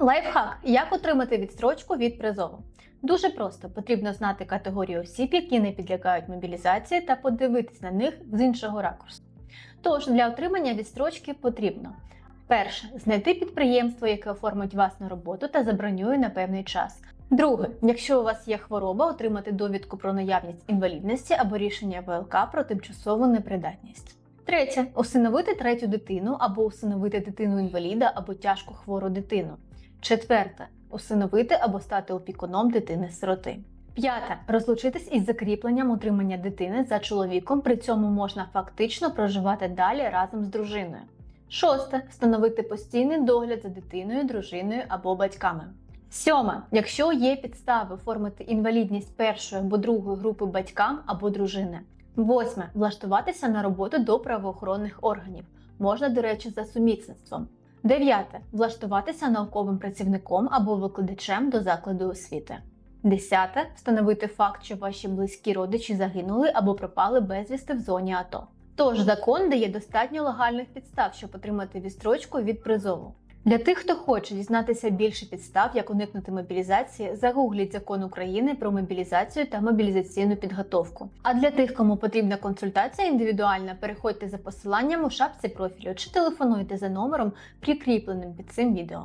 Лайфхак: як отримати відстрочку від призову? Дуже просто потрібно знати категорію осіб, які не підлягають мобілізації, та подивитись на них з іншого ракурсу. Тож для отримання відстрочки потрібно перше знайти підприємство, яке оформить вас на роботу та забронює на певний час. Друге, якщо у вас є хвороба, отримати довідку про наявність інвалідності або рішення ВЛК про тимчасову непридатність. Третє усиновити третю дитину або усиновити дитину інваліда або тяжко хвору дитину. Четверте усиновити або стати опікуном дитини-сироти. П'яте розлучитись із закріпленням утримання дитини за чоловіком. При цьому можна фактично проживати далі разом з дружиною. Шосте встановити постійний догляд за дитиною, дружиною або батьками. Сьоме, якщо є підстави оформити інвалідність першої або другої групи батькам або дружини. Восьме влаштуватися на роботу до правоохоронних органів. Можна, до речі, за сумісництвом. Дев'яте влаштуватися науковим працівником або викладачем до закладу освіти. Десяте встановити факт, що ваші близькі родичі загинули або пропали безвісти в зоні АТО. Тож закон дає достатньо легальних підстав, щоб отримати відстрочку від призову. Для тих, хто хоче дізнатися більше підстав, як уникнути мобілізації, загугліть закон України про мобілізацію та мобілізаційну підготовку. А для тих, кому потрібна консультація індивідуальна, переходьте за посиланням у шапці профілю чи телефонуйте за номером, прикріпленим під цим відео.